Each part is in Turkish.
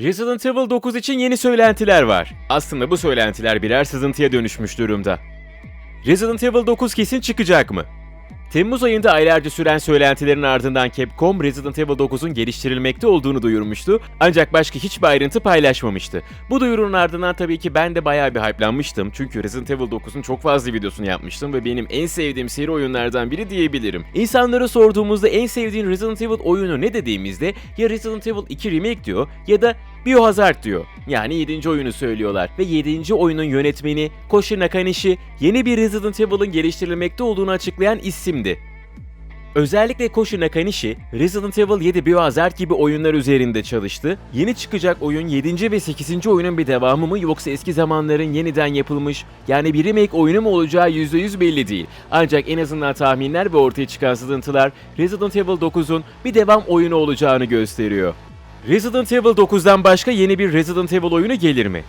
Resident Evil 9 için yeni söylentiler var. Aslında bu söylentiler birer sızıntıya dönüşmüş durumda. Resident Evil 9 kesin çıkacak mı? Temmuz ayında aylarca süren söylentilerin ardından Capcom Resident Evil 9'un geliştirilmekte olduğunu duyurmuştu ancak başka hiçbir ayrıntı paylaşmamıştı. Bu duyurunun ardından tabii ki ben de bayağı bir hype'lanmıştım çünkü Resident Evil 9'un çok fazla videosunu yapmıştım ve benim en sevdiğim seri oyunlardan biri diyebilirim. İnsanlara sorduğumuzda en sevdiğin Resident Evil oyunu ne dediğimizde ya Resident Evil 2 Remake diyor ya da Biohazard diyor. Yani 7. oyunu söylüyorlar ve 7. oyunun yönetmeni Koji Nakanishi yeni bir Resident Evil'ın geliştirilmekte olduğunu açıklayan isimdi. Özellikle Koji Nakanishi, Resident Evil 7 Biohazard gibi oyunlar üzerinde çalıştı. Yeni çıkacak oyun 7. ve 8. oyunun bir devamı mı yoksa eski zamanların yeniden yapılmış yani bir remake oyunu mu olacağı %100 belli değil. Ancak en azından tahminler ve ortaya çıkan sızıntılar Resident Evil 9'un bir devam oyunu olacağını gösteriyor. Resident Evil 9'dan başka yeni bir Resident Evil oyunu gelir mi?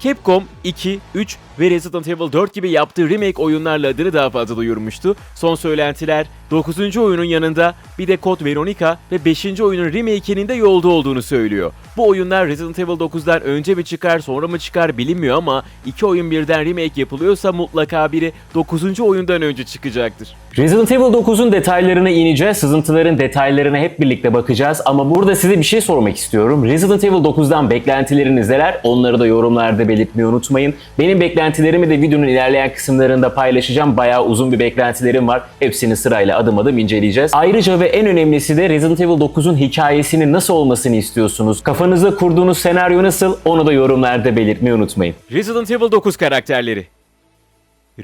Capcom 2, 3 ve Resident Evil 4 gibi yaptığı remake oyunlarla adını daha fazla duyurmuştu. Son söylentiler 9. oyunun yanında bir de Code Veronica ve 5. oyunun remake'inin de yolda olduğunu söylüyor. Bu oyunlar Resident Evil 9'dan önce mi çıkar sonra mı çıkar bilinmiyor ama iki oyun birden remake yapılıyorsa mutlaka biri 9. oyundan önce çıkacaktır. Resident Evil 9'un detaylarına ineceğiz, sızıntıların detaylarına hep birlikte bakacağız ama burada size bir şey sormak istiyorum. Resident Evil 9'dan beklentileriniz neler? Onları da yorumlarda belirtmeyi unutmayın. Benim beklentilerimi de videonun ilerleyen kısımlarında paylaşacağım. Bayağı uzun bir beklentilerim var. Hepsini sırayla adım adım inceleyeceğiz. Ayrıca ve en önemlisi de Resident Evil 9'un hikayesinin nasıl olmasını istiyorsunuz? Kafanızda kurduğunuz senaryo nasıl? Onu da yorumlarda belirtmeyi unutmayın. Resident Evil 9 karakterleri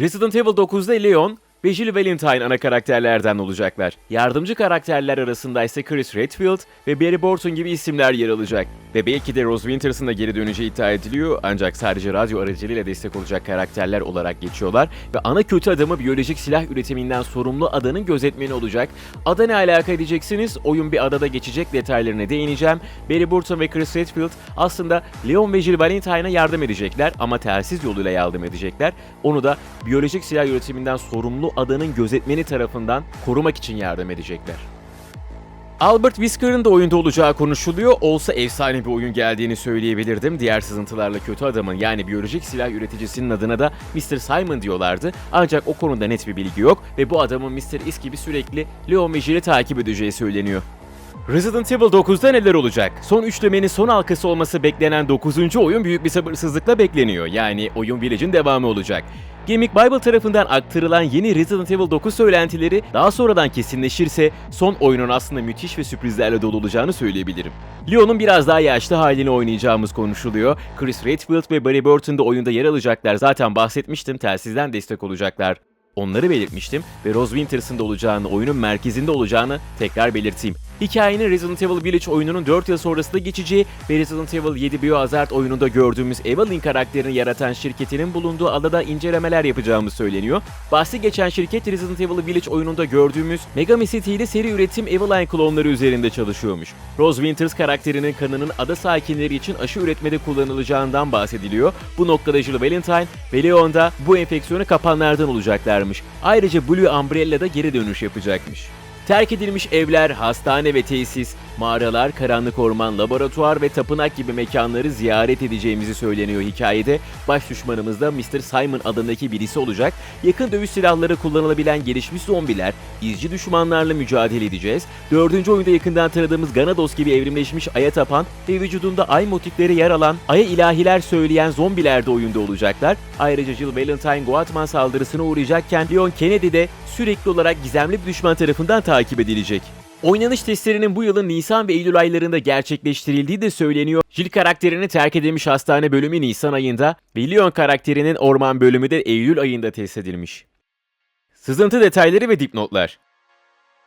Resident Evil 9'da Leon ve Jill Valentine ana karakterlerden olacaklar. Yardımcı karakterler arasında ise Chris Redfield ve Barry Borton gibi isimler yer alacak. Ve belki de Rose Winters'ın da geri döneceği iddia ediliyor ancak sadece radyo aracılığıyla destek olacak karakterler olarak geçiyorlar. Ve ana kötü adamı biyolojik silah üretiminden sorumlu adanın gözetmeni olacak. Ada ne alaka edeceksiniz? Oyun bir adada geçecek detaylarına değineceğim. Barry Borton ve Chris Redfield aslında Leon ve Jill Valentine'a yardım edecekler ama telsiz yoluyla yardım edecekler. Onu da biyolojik silah üretiminden sorumlu adanın gözetmeni tarafından korumak için yardım edecekler. Albert Whisker'ın da oyunda olacağı konuşuluyor. Olsa efsane bir oyun geldiğini söyleyebilirdim. Diğer sızıntılarla kötü adamın yani biyolojik silah üreticisinin adına da Mr. Simon diyorlardı. Ancak o konuda net bir bilgi yok ve bu adamın Mr. Is gibi sürekli Leon ve Jill'i takip edeceği söyleniyor. Resident Evil 9'da neler olacak? Son üçlemenin son halkası olması beklenen 9. oyun büyük bir sabırsızlıkla bekleniyor. Yani oyun Village'in devamı olacak. Gimmick Bible tarafından aktarılan yeni Resident Evil 9 söylentileri daha sonradan kesinleşirse son oyunun aslında müthiş ve sürprizlerle dolu olacağını söyleyebilirim. Leon'un biraz daha yaşlı halini oynayacağımız konuşuluyor. Chris Redfield ve Barry Burton da oyunda yer alacaklar. Zaten bahsetmiştim telsizden destek olacaklar. Onları belirtmiştim ve Rose Winters'ın da olacağını, oyunun merkezinde olacağını tekrar belirteyim. Hikayenin Resident Evil Village oyununun 4 yıl sonrasında geçeceği ve Resident Evil 7 Biohazard oyununda gördüğümüz Evelyn karakterini yaratan şirketinin bulunduğu adada incelemeler yapacağımız söyleniyor. Bahsi geçen şirket Resident Evil Village oyununda gördüğümüz Megami City ile seri üretim Eveline klonları üzerinde çalışıyormuş. Rose Winters karakterinin kanının ada sakinleri için aşı üretmede kullanılacağından bahsediliyor. Bu noktada Jill Valentine ve Leon da bu enfeksiyonu kapanlardan olacaklarmış. Ayrıca Blue Umbrella da geri dönüş yapacakmış. Terk edilmiş evler, hastane ve tesis, mağaralar, karanlık orman, laboratuvar ve tapınak gibi mekanları ziyaret edeceğimizi söyleniyor hikayede. Baş düşmanımız da Mr. Simon adındaki birisi olacak. Yakın dövüş silahları kullanılabilen gelişmiş zombiler, izci düşmanlarla mücadele edeceğiz. Dördüncü oyunda yakından tanıdığımız Ganados gibi evrimleşmiş aya tapan ve vücudunda ay motifleri yer alan, aya ilahiler söyleyen zombiler de oyunda olacaklar. Ayrıca Jill Valentine Guatman saldırısına uğrayacakken Leon Kennedy de sürekli olarak gizemli bir düşman tarafından takip edilecek. Oynanış testlerinin bu yılın Nisan ve Eylül aylarında gerçekleştirildiği de söyleniyor. Jill karakterini terk edilmiş hastane bölümü Nisan ayında ve Leon karakterinin orman bölümü de Eylül ayında test edilmiş. Sızıntı detayları ve dipnotlar.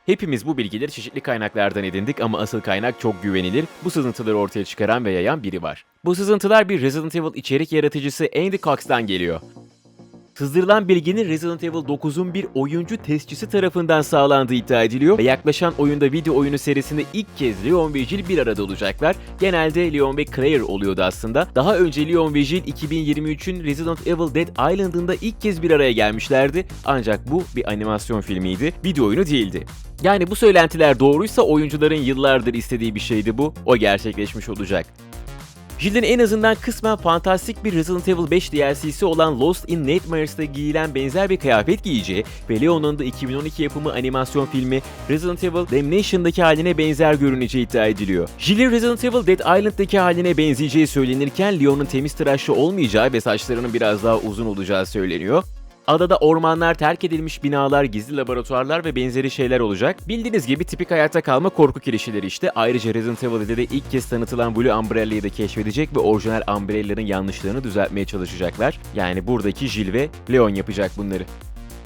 Hepimiz bu bilgileri çeşitli kaynaklardan edindik ama asıl kaynak çok güvenilir. Bu sızıntıları ortaya çıkaran ve yayan biri var. Bu sızıntılar bir Resident Evil içerik yaratıcısı Andy Cox'tan geliyor. Sızdırılan bilginin Resident Evil 9'un bir oyuncu testçisi tarafından sağlandığı iddia ediliyor ve yaklaşan oyunda video oyunu serisinde ilk kez Leon ve Jill bir arada olacaklar. Genelde Leon ve Claire oluyordu aslında. Daha önce Leon ve Jill 2023'ün Resident Evil Dead Island'ında ilk kez bir araya gelmişlerdi. Ancak bu bir animasyon filmiydi, video oyunu değildi. Yani bu söylentiler doğruysa oyuncuların yıllardır istediği bir şeydi bu. O gerçekleşmiş olacak. Jill'in en azından kısmen fantastik bir Resident Evil 5 DLC'si olan Lost in Nightmares'ta giyilen benzer bir kıyafet giyeceği ve Leon'un da 2012 yapımı animasyon filmi Resident Evil Damnation'daki haline benzer görüneceği iddia ediliyor. Jill'in Resident Evil Dead Island'daki haline benzeyeceği söylenirken Leon'un temiz tıraşlı olmayacağı ve saçlarının biraz daha uzun olacağı söyleniyor. Adada ormanlar, terk edilmiş binalar, gizli laboratuvarlar ve benzeri şeyler olacak. Bildiğiniz gibi tipik hayatta kalma korku kirişileri işte. Ayrıca Resident Evil'de de ilk kez tanıtılan Blue Umbrella'yı da keşfedecek ve orijinal Umbrella'nın yanlışlarını düzeltmeye çalışacaklar. Yani buradaki Jill ve Leon yapacak bunları.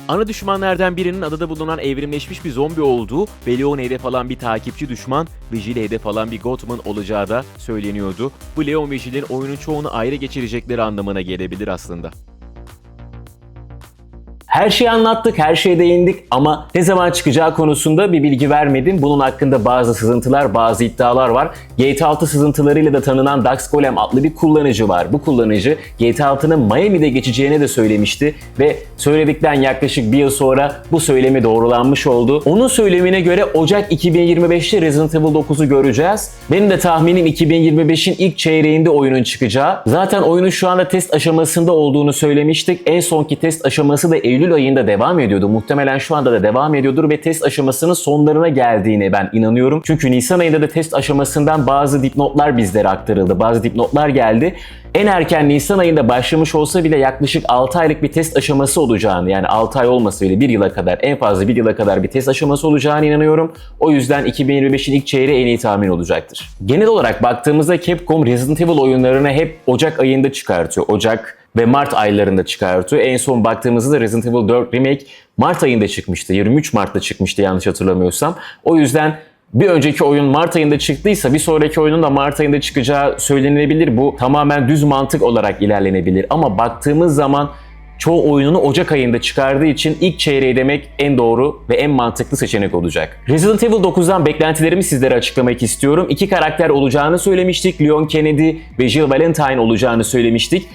Ana düşmanlardan birinin adada bulunan evrimleşmiş bir zombi olduğu ve Leon'u hedef alan bir takipçi düşman ve Jill'e hedef alan bir Gotham olacağı da söyleniyordu. Bu Leon ve Jill'in oyunun çoğunu ayrı geçirecekleri anlamına gelebilir aslında. Her şeyi anlattık, her şeye değindik ama ne zaman çıkacağı konusunda bir bilgi vermedim. Bunun hakkında bazı sızıntılar, bazı iddialar var. GTA 6 sızıntılarıyla da tanınan Dax Golem adlı bir kullanıcı var. Bu kullanıcı GTA 6'nın Miami'de geçeceğini de söylemişti ve söyledikten yaklaşık bir yıl sonra bu söylemi doğrulanmış oldu. Onun söylemine göre Ocak 2025'te Resident Evil 9'u göreceğiz. Benim de tahminim 2025'in ilk çeyreğinde oyunun çıkacağı. Zaten oyunun şu anda test aşamasında olduğunu söylemiştik. En sonki test aşaması da Eylül ayında devam ediyordu. Muhtemelen şu anda da devam ediyordur ve test aşamasının sonlarına geldiğine ben inanıyorum. Çünkü Nisan ayında da test aşamasından bazı dipnotlar bizlere aktarıldı. Bazı dipnotlar geldi. En erken Nisan ayında başlamış olsa bile yaklaşık 6 aylık bir test aşaması olacağını yani 6 ay olmasa bile 1 yıla kadar en fazla 1 yıla kadar bir test aşaması olacağını inanıyorum. O yüzden 2025'in ilk çeyreği en iyi tahmin olacaktır. Genel olarak baktığımızda Capcom Resident Evil oyunlarını hep Ocak ayında çıkartıyor. Ocak ve Mart aylarında çıkartıyor. En son baktığımızda da Resident Evil 4 Remake Mart ayında çıkmıştı. 23 Mart'ta çıkmıştı yanlış hatırlamıyorsam. O yüzden bir önceki oyun Mart ayında çıktıysa bir sonraki oyunun da Mart ayında çıkacağı söylenilebilir. Bu tamamen düz mantık olarak ilerlenebilir. Ama baktığımız zaman çoğu oyununu Ocak ayında çıkardığı için ilk çeyreği demek en doğru ve en mantıklı seçenek olacak. Resident Evil 9'dan beklentilerimi sizlere açıklamak istiyorum. İki karakter olacağını söylemiştik. Leon Kennedy ve Jill Valentine olacağını söylemiştik.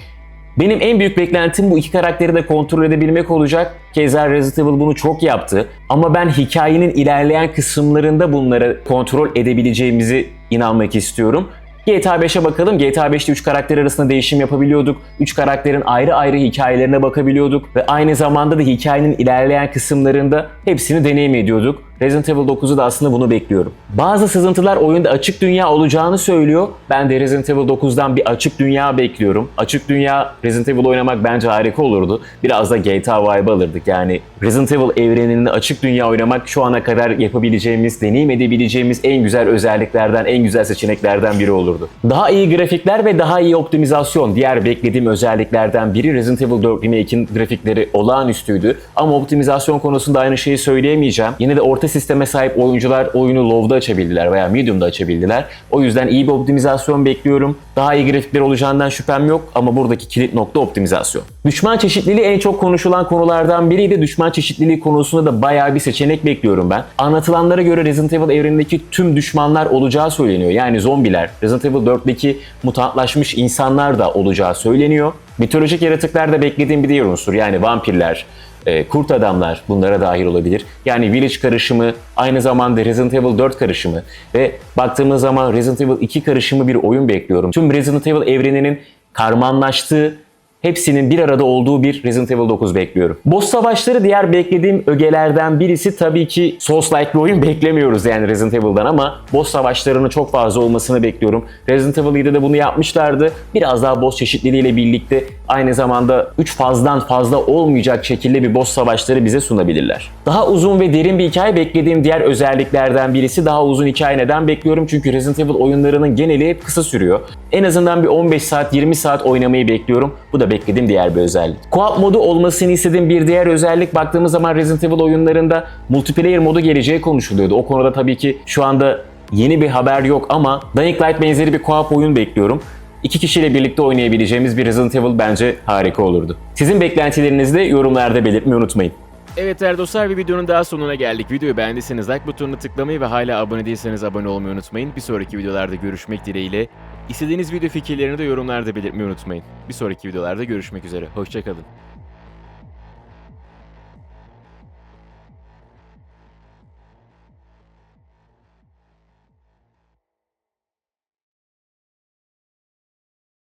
Benim en büyük beklentim bu iki karakteri de kontrol edebilmek olacak. Keza Resident Evil bunu çok yaptı. Ama ben hikayenin ilerleyen kısımlarında bunları kontrol edebileceğimizi inanmak istiyorum. GTA 5'e bakalım. GTA 5'te 3 karakter arasında değişim yapabiliyorduk. 3 karakterin ayrı ayrı hikayelerine bakabiliyorduk. Ve aynı zamanda da hikayenin ilerleyen kısımlarında hepsini deneyim ediyorduk. Resident Evil 9'u da aslında bunu bekliyorum. Bazı sızıntılar oyunda açık dünya olacağını söylüyor. Ben de Resident Evil 9'dan bir açık dünya bekliyorum. Açık dünya Resident Evil oynamak bence harika olurdu. Biraz da GTA vibe alırdık. Yani Resident Evil evreninde açık dünya oynamak şu ana kadar yapabileceğimiz, deneyim edebileceğimiz en güzel özelliklerden, en güzel seçeneklerden biri olurdu. Daha iyi grafikler ve daha iyi optimizasyon diğer beklediğim özelliklerden biri. Resident Evil 4 Remake'in grafikleri olağanüstüydü. Ama optimizasyon konusunda aynı şeyi söyleyemeyeceğim. Yine de orta sisteme sahip oyuncular oyunu low'da açabildiler veya medium'da açabildiler. O yüzden iyi bir optimizasyon bekliyorum. Daha iyi grafikler olacağından şüphem yok ama buradaki kilit nokta optimizasyon. Düşman çeşitliliği en çok konuşulan konulardan biriydi. Düşman çeşitliliği konusunda da bayağı bir seçenek bekliyorum ben. Anlatılanlara göre Resident Evil evrenindeki tüm düşmanlar olacağı söyleniyor. Yani zombiler, Resident Evil 4'teki mutantlaşmış insanlar da olacağı söyleniyor. Mitolojik yaratıklar da beklediğim bir diğer unsur. Yani vampirler, e, kurt adamlar bunlara dahil olabilir. Yani Village karışımı, aynı zamanda Resident Evil 4 karışımı ve baktığımız zaman Resident Evil 2 karışımı bir oyun bekliyorum. Tüm Resident Evil evreninin karmanlaştığı hepsinin bir arada olduğu bir Resident Evil 9 bekliyorum. Boss savaşları diğer beklediğim ögelerden birisi tabii ki Souls-like bir oyun beklemiyoruz yani Resident Evil'dan ama boss savaşlarının çok fazla olmasını bekliyorum. Resident Evil 7'de de bunu yapmışlardı. Biraz daha boss çeşitliliğiyle birlikte aynı zamanda 3 fazdan fazla olmayacak şekilde bir boss savaşları bize sunabilirler. Daha uzun ve derin bir hikaye beklediğim diğer özelliklerden birisi daha uzun hikaye neden bekliyorum? Çünkü Resident Evil oyunlarının geneli hep kısa sürüyor. En azından bir 15 saat 20 saat oynamayı bekliyorum. Bu da beklediğim diğer bir özellik. Co-op modu olmasını istediğim bir diğer özellik baktığımız zaman Resident Evil oyunlarında multiplayer modu geleceği konuşuluyordu. O konuda tabii ki şu anda yeni bir haber yok ama Dying Light benzeri bir co-op oyun bekliyorum. İki kişiyle birlikte oynayabileceğimiz bir Resident Evil bence harika olurdu. Sizin beklentilerinizi de yorumlarda belirtmeyi unutmayın. Evet değerli dostlar bir videonun daha sonuna geldik. Videoyu beğendiyseniz like butonuna tıklamayı ve hala abone değilseniz abone olmayı unutmayın. Bir sonraki videolarda görüşmek dileğiyle. İstediğiniz video fikirlerini de yorumlarda belirtmeyi unutmayın. Bir sonraki videolarda görüşmek üzere. Hoşçakalın.